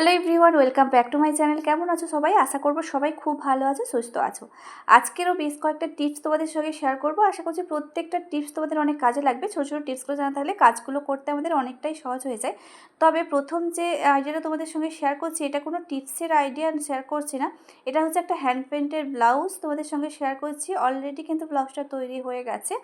Hello everyone welcome back to my channel কেমন আছো সবাই? আশা করব সবাই খুব ভালো আছো, সুস্থ আছো। আজকেরও বেশ কয়েকটা টিপস তোমাদের সঙ্গে শেয়ার করব। আশা করছি প্রত্যেকটা টিপস তোমাদের অনেক কাজে লাগবে। ছোটো ছোটো টিপসগুলো জানা থাকলে কাজগুলো করতে আমাদের অনেকটাই সহজ হয়ে যায়। তবে প্রথম যে আইডিয়াটা তোমাদের সঙ্গে শেয়ার করছি, এটা কোনো টিপসের আইডিয়া শেয়ার করছি না। এটা হচ্ছে একটা হ্যান্ড পেন্টের ব্লাউজ তোমাদের সঙ্গে শেয়ার করছি। অলরেডি কিন্তু ব্লাউজটা তৈরি হয়ে গেছে।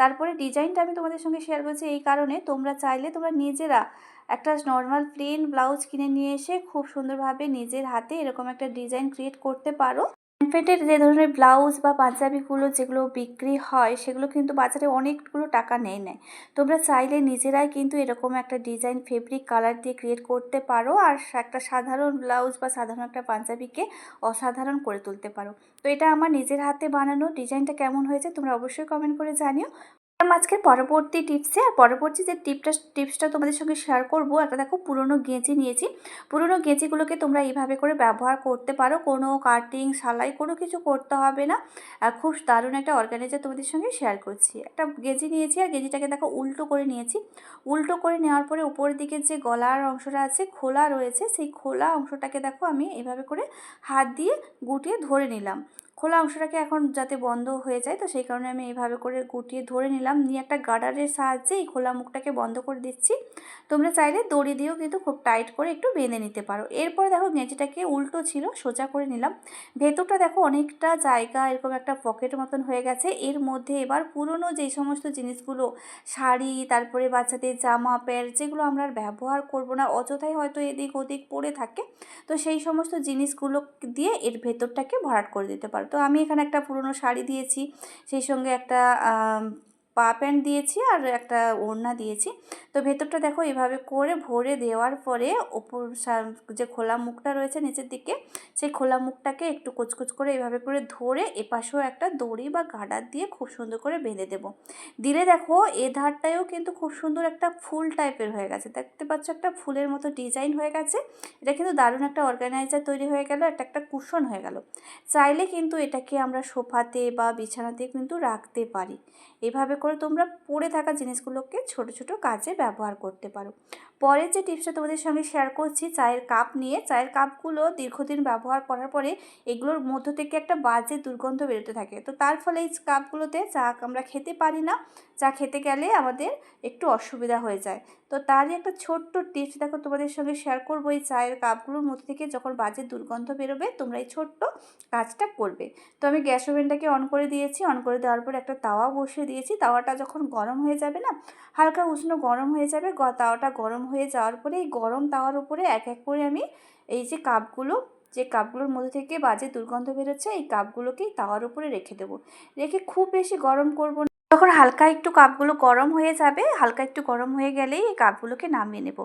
তারপরে ডিজাইনটা আমি তোমাদের সঙ্গে শেয়ার করছি এই কারণে। তোমরা চাইলে তোমরা নিজেরা একটা নর্মাল প্লেন ব্লাউজ কিনে নিয়ে এসে খুব সুন্দরভাবে নিজের হাতে এরকম একটা ডিজাইন ক্রিয়েট করতে পারো। প্যান্টের যে ধরনের ব্লাউজ বা পাঞ্জাবিগুলো যেগুলো বিক্রি হয়, সেগুলো কিন্তু বাজারে অনেকগুলো টাকা নেয় নেয়। তোমরা চাইলে নিজেরাই কিন্তু এরকম একটা ডিজাইন ফেব্রিক কালার দিয়ে ক্রিয়েট করতে পারো আর একটা সাধারণ ব্লাউজ বা সাধারণ একটা পাঞ্জাবিকে অসাধারণ করে তুলতে পারো। তো এটা আমার নিজের হাতে বানানো ডিজাইনটা কেমন হয়েছে তোমরা অবশ্যই কমেন্ট করে জানিও। আজকে পরবর্তী টিপসে আর পরবর্তী যে টিপটা টিপসটা তোমাদের সঙ্গে শেয়ার করব, একটা দেখো পুরনো গেঁজি নিয়েছি। পুরনো গেঁজিগুলোকে তোমরা এইভাবে করে ব্যবহার করতে পারো। কোনো কাটিং সালাই কোনো কিছু করতে হবে না। খুব দারুণ একটা অর্গানাইজার তোমাদের সঙ্গে শেয়ার করছি। একটা গেঁজি নিয়েছি, আর গেঁজিটাকে দেখো উল্টো করে নিয়েছি। উল্টো করে নেওয়ার পরে উপরের দিকে যে গলার অংশটা আছে, খোলা রয়েছে, সেই খোলা অংশটাকে দেখো আমি এভাবে করে হাত দিয়ে গুটিয়ে ধরে নিলাম। খোলা অংশটাকে এখন যাতে বন্ধ হয়ে যায়, তো সেই কারণে আমি এইভাবে করে গুটিয়ে ধরে নিলাম। নিয়ে একটা গার্ডারের সাহায্যে এই খোলা মুখটাকে বন্ধ করে দিচ্ছি। তোমরা চাইলে দড়ি দিয়েও কিন্তু খুব টাইট করে একটু বেঁধে নিতে পারো। এরপরে দেখো গেঁজিটাকে উল্টো ছিল, সোজা করে নিলাম। ভেতরটা দেখো অনেকটা জায়গা, এরকম একটা পকেট মতন হয়ে গেছে। এর মধ্যে এবার পুরনো যেই সমস্ত জিনিসগুলো, শাড়ি, তারপরে বাচ্চাদের জামা, প্যান্ট, যেগুলো আমরা ব্যবহার করব না, অযথাই হয়তো এদিক ওদিক পড়ে থাকে, তো সেই সমস্ত জিনিসগুলো দিয়ে এর ভেতরটাকে ভরাট করে দিতে পারো। তো আমি এখানে একটা পুরনো শাড়ি দিয়েছি। সেই সঙ্গে একটা পা প্যান্ট দিয়েছি আর একটা ওড়না দিয়েছি। তো ভেতরটা দেখো এভাবে করে ভরে দেওয়ার পরে ওপর যে খোলা মুখটা রয়েছে নিচের দিকে, সেই খোলা মুখটাকে একটু কুচকুচ করে এভাবে করে ধরে এপাশেও একটা দড়ি বা গাডার দিয়ে খুব সুন্দর করে বেঁধে দেব। দিলে দেখো এ ধারটায়ও কিন্তু খুব সুন্দর একটা ফুল টাইপের হয়ে গেছে। দেখতে পাচ্ছ একটা ফুলের মতো ডিজাইন হয়ে গেছে। এটা কিন্তু দারুণ একটা অর্গানাইজার তৈরি হয়ে গেল, একটা একটা কুশন হয়ে গেল। চাইলে কিন্তু এটাকে আমরা সোফাতে বা বিছানাতে কিন্তু রাখতে পারি। এভাবে করে তোমরা পড়ে থাকা জিনিসগুলোকে ছোট ছোট কাজে ব্যবহার করতে পারো। পরের যে টিপসটা তোমাদের সঙ্গে শেয়ার করছি, চায়ের কাপ নিয়ে, চায়ের কাপগুলো দীর্ঘদিন ব্যবহার করার পরে এগুলোর মধ্য থেকে একটা বাজে দুর্গন্ধ বেরোতে থাকে। তো তার ফলে এই কাপগুলোতে চা আমরা খেতে পারি না, চা খেতে গেলে আমাদের একটু অসুবিধা হয়ে যায়। তো তারই একটা ছোট্ট টিপস দেখো তোমাদের সঙ্গে শেয়ার করব, এই চায়ের কাপগুলোর মধ্যে থেকে যখন বাজে দুর্গন্ধ বেরোবে, তোমরা এই ছোট্ট কাজটা করবে। তো আমি গ্যাস ওভেনটাকে অন করে দিয়েছি অন করে দেওয়ার পর একটা তাওয়া বসিয়ে দিয়েছি, তাওয়াটা যখন গরম হয়ে যাবে না, হালকা উষ্ণ গরম হয়ে যাবে তাওয়াটা গরম হয়ে যাওয়ার পরে এই গরম তাওয়ার উপরে এক এক করে আমি এই যে কাপগুলো, যে কাপগুলোর মধ্যে থেকে বাজে দুর্গন্ধ বেরোচ্ছে, এই কাপগুলোকেই তাওয়ার উপরে রেখে দেবো। রেখে খুব বেশি গরম করব যখন হালকা একটু কাপগুলো গরম হয়ে যাবে, হালকা একটু গরম হয়ে গেলেই এই কাপগুলোকে নামিয়ে নেব।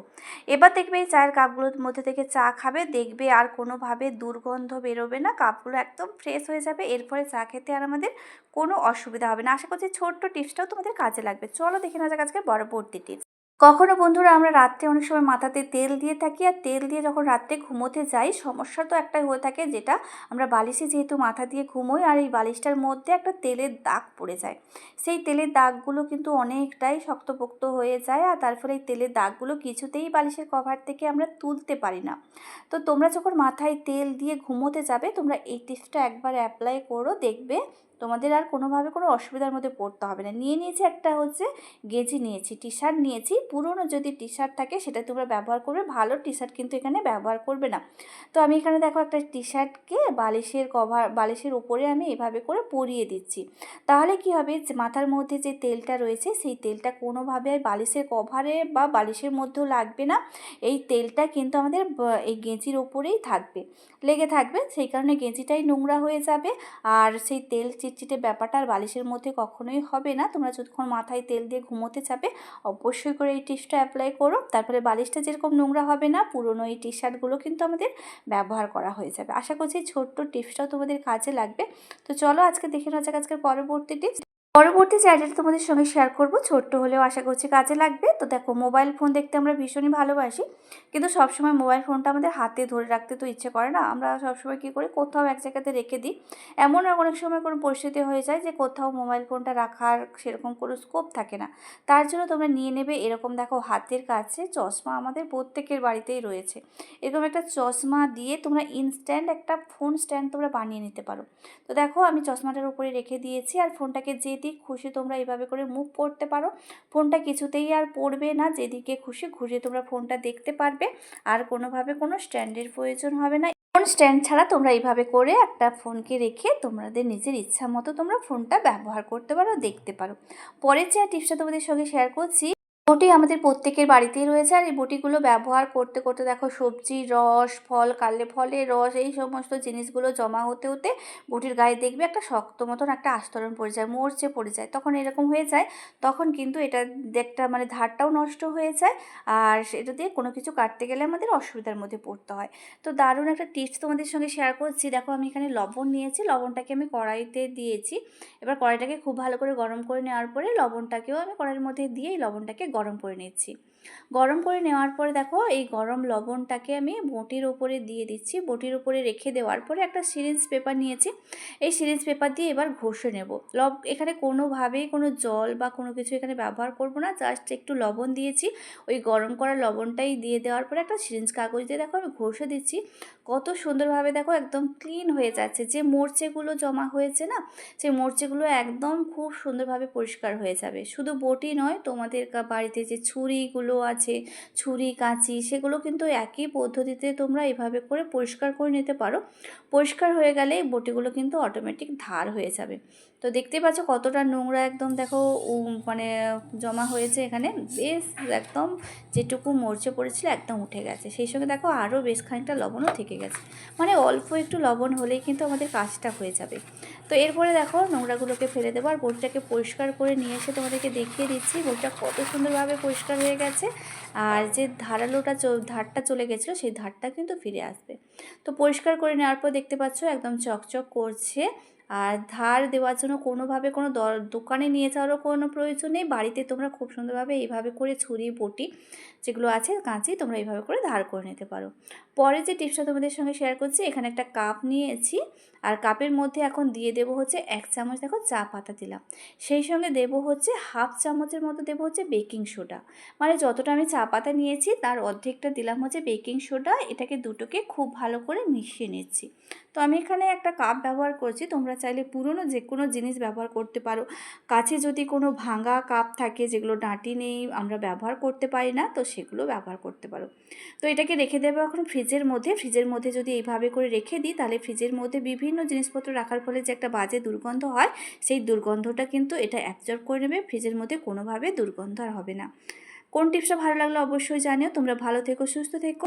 এবার দেখবে এই চায়ের কাপগুলোর মধ্যে থেকে চা খাবে, দেখবে আর কোনোভাবে দুর্গন্ধ বেরোবে না, কাপগুলো একদম ফ্রেশ হয়ে যাবে, এরপরে চা খেতে আর আমাদের কোনো অসুবিধা হবে না। আশা করছি ছোট্ট টিপসটাও তোমাদের কাজে লাগবে। চলো দেখে নেওয়া যাক আজকে পরবর্তী টিপস কখনো বন্ধুরা আমরা রাত্রে অনেক সময় মাথাতে তেল দিয়ে থাকি আর তেল দিয়ে যখন রাত্রে ঘুমোতে যাই, সমস্যা তো একটাই হয়ে থাকে যেটা আমরা বালিশে যেহেতু মাথা দিয়ে ঘুমোই আর এই বালিশটার মধ্যে একটা তেলের দাগ পড়ে যায়। সেই তেলের দাগগুলো কিন্তু অনেকটাই শক্তপোক্ত হয়ে যায় আর তার ফলে এই তেলের দাগগুলো কিছুতেই বালিশের কভার থেকে আমরা তুলতে পারি না। তো তোমরা যখন মাথায় তেল দিয়ে ঘুমোতে যাবে, তোমরা এই টিপসটা একবার অ্যাপ্লাই করো, দেখবে তোমাদের আর কোনোভাবে কোনো অসুবিধার মধ্যে পড়তে হবে না। নিয়ে নিয়েছি একটা হচ্ছে গেজি নিয়েছি টি শার্ট নিয়েছি। পুরনো যদি টি শার্ট থাকে সেটা তোমরা ব্যবহার করবে, ভালো টি শার্ট কিন্তু এখানে ব্যবহার করবে না। তো আমি এখানে দেখো একটা টি শার্টকে বালিশের কভার বালিশের উপরে আমি এভাবে করে পরিয়ে দিচ্ছি। তাহলে কি হবে মাথার মধ্যে যে তেলটা রয়েছে সেই তেলটা কোনোভাবে আর বালিশের কভারে বা বালিশের মধ্যেও লাগবে না। এই তেলটা কিন্তু আমাদের এই গেঁজির ওপরেই থাকবে। লেগে থাকবে, সেই কারণে গেঁজিটাই নোংরা হয়ে যাবে। আর সেই তেল চিটচিটে ব্যাপারটা আর বালিশের মধ্যে কখনোই হবে না। তোমরা যতক্ষণ মাথায় তেল দিয়ে ঘুমোতে চাপে অবশ্যই করে এই টিপসটা অ্যাপ্লাই করো। তারপরে বালিশটা যেরকম নোংরা হবে না, পুরনো এই টি শার্টগুলো কিন্তু আমাদের ব্যবহার করা হয়ে যাবে। আশা করছি ছোট্ট টিপসটাও তোমাদের কাজে লাগবে। তো চলো আজকে দেখে নেওয়া যাক আজকের পরবর্তী টিপস পরবর্তী চ্যানেলটা তোমাদের সঙ্গে শেয়ার করব। ছোট্ট হলেও আশা করছি কাজে লাগবে। তো দেখো মোবাইল ফোন দেখতে আমরা ভীষণই ভালোবাসি। কিন্তু সবসময় মোবাইল ফোনটা আমাদের হাতে ধরে রাখতে তো ইচ্ছে করে না। আমরা সবসময় কী করি, কোথাও এক জায়গাতে রেখে দিই। এমন অনেক সময় কোনো পরিস্থিতি হয়ে যায় যে কোথাও মোবাইল ফোনটা রাখার সেরকম কোনো স্কোপ থাকে না। তার জন্য তোমরা নিয়ে নেবে এরকম দেখো হাতের কাছে চশমা আমাদের প্রত্যেকের বাড়িতেই রয়েছে। এরকম একটা চশমা দিয়ে তোমরা ইনস্ট্যান্ট একটা ফোন স্ট্যান্ড তোমরা বানিয়ে নিতে পারো। তো দেখো, আমি চশমাটার উপরে রেখে দিয়েছি আর ফোনটাকে যেদিক খুশি তোমরা এইভাবে করে মুভ পড়তে পারো। ফোনটা কিছুতেই আর পড়বে না, যেদিকে খুশি ঘুরে তোমরা ফোনটা দেখতে পারবে। আর কোনোভাবে কোনো স্ট্যান্ডের প্রয়োজন হবে না। ফোন স্ট্যান্ড ছাড়া তোমরা এইভাবে করে একটা ফোনকে রেখে তোমাদের নিজের ইচ্ছা মতো তোমরা ফোনটা ব্যবহার করতে পারো, দেখতে পারো। পরের যে টিপসটা তোমাদের সঙ্গে শেয়ার করছি বটি আমাদের প্রত্যেকের বাড়িতেই রয়েছে আর এই বটিগুলো ব্যবহার করতে করতে দেখো সবজি, রস, ফল কালে ফলের রস, এই সমস্ত জিনিসগুলো জমা হতে হতে বটির গায়ে দেখবে একটা শক্ত মতন একটা আস্তরণ পড়ে যায়, মরচে পড়ে যায়। তখন এরকম হয়ে যায়, তখন কিন্তু এটা একটা মানে ধারটাও নষ্ট হয়ে যায় আর সেটা দিয়ে কোনো কিছু কাটতে গেলে আমাদের অসুবিধার মধ্যে পড়তে হয়। তো দারুণ একটা টিপস তোমাদের সঙ্গে শেয়ার করছি। দেখো আমি এখানে লবণ নিয়েছি, লবণটাকে আমি কড়াইতে দিয়েছি। এবার কড়াইটাকে খুব ভালো করে গরম করে নেওয়ার পরে লবণটাকেও আমি কড়াইয়ের মধ্যে দিয়ে লবণটাকে গরম করে নিচ্ছি। গরম করে নেওয়ার পরে দেখো, এই গরম লবণটাকে আমি বটির ওপরে দিয়ে দিচ্ছি। বটির ওপরে রেখে দেওয়ার পরে একটা সিরিঞ্জ পেপার নিয়েছি। এই সিরিঞ্জ পেপার দিয়ে এবার ঘষে নেব। লব, এখানে কোনোভাবেই কোনো জল বা কোনো কিছু এখানে ব্যবহার করব না জাস্ট একটু লবণ দিয়েছি। ওই গরম করা লবণটাই দিয়ে দেওয়ার পরে একটা সিরিঞ্জ কাগজ দিয়ে দেখো, আমি ঘষে দিচ্ছি। কত সুন্দরভাবে দেখো, একদম ক্লিন হয়ে যাচ্ছে। যে মোর্চেগুলো জমা হয়েছে না, সেই মোর্চেগুলো একদম খুব সুন্দরভাবে পরিষ্কার হয়ে যাবে। শুধু বটি নয়, তোমাদের বাড়িতে যে ছুরিগুলো আছে, ছুরি, কাঁচি সেগুলো কিন্তু একই পদ্ধতিতে তোমরা এভাবে করে পরিষ্কার করে নিতে পারো। পরিষ্কার হয়ে গেলে বটিগুলো কিন্তু অটোমেটিক ধার হয়ে যাবে। তো দেখতে পাচ্ছ কতটা নোংরা একদম দেখো মানে জমা হয়েছে এখানে। বেশ একদম যেটুকু মরচে পড়েছিল একদম উঠে গেছে। সেই সঙ্গে দেখো আরও বেশ খানিকটা লবণও থেকে গেছে। মানে অল্প একটু লবণ হলেই কিন্তু আমাদের কাজটা হয়ে যাবে। তো এরপরে দেখো নোংরাগুলোকে ফেলে দেবো। আর বোটটাকে পরিষ্কার করে নিয়ে এসে তোমাদেরকে দেখিয়ে দিচ্ছি। বোটটা কত সুন্দরভাবে পরিষ্কার হয়ে গেছে। আর যে ধারালোটা ধারটা চলে গেছিল, সেই ধারটা কিন্তু ফিরে আসবে। তো পরিষ্কার করে নেওয়ার পর দেখতে পাচ্ছ একদম চকচক করছে। আর ধার দেওয়ার জন্য কোনোভাবে কোনো দোকানে নিয়ে যাওয়ারও কোনো প্রয়োজন নেই। বাড়িতে তোমরা খুব সুন্দরভাবে এইভাবে করে ছুরি, বটি যেগুলো আছে, কাঁচি তোমরা এইভাবে করে ধার করে নিতে পারো। পরে যে টিপসটা তোমাদের সঙ্গে শেয়ার করছি, এখানে একটা কাপ নিয়েছি আর কাপের মধ্যে এখন দিয়ে দেব হচ্ছে এক চামচ দেখো চা পাতা দিলাম। সেই সঙ্গে দেব হচ্ছে হাফ চামচের মতো দেব হচ্ছে বেকিং সোডা মানে যতটা আমি চা পাতা নিয়েছি, তার অর্ধেকটা দিলাম হচ্ছে বেকিং সোডা এটাকে দুটোকে খুব ভালো করে মিশিয়ে নিচ্ছি। তো আমি এখানে একটা কাপ ব্যবহার করছি তোমরা চাইলে পুরনো যে কোনো জিনিস ব্যবহার করতে পারো। কাছে যদি কোনো ভাঙা কাপ থাকে যেগুলো ডাঁটি নেই, আমরা ব্যবহার করতে পারি না, তো সেগুলো ব্যবহার করতে পারো। তো এটাকে রেখে দেবো এখন ফ্রিজের মধ্যে। ফ্রিজের মধ্যে যদি এইভাবে করে রেখে দিই, তাহলে ফ্রিজের মধ্যে বিভিন্ন জিনিসপত্র রাখার ফলে যে একটা বাজে দুর্গন্ধ হয়, সেই দুর্গন্ধটা কিন্তু এটা অ্যাবজর্ব করে নেবে। ফ্রিজের মধ্যে কোনোভাবে দুর্গন্ধ আর হবে না। কোন টিপসটা ভালো লাগল অবশ্যই জানিও। তোমরা ভালো থেকো, সুস্থ থেকো।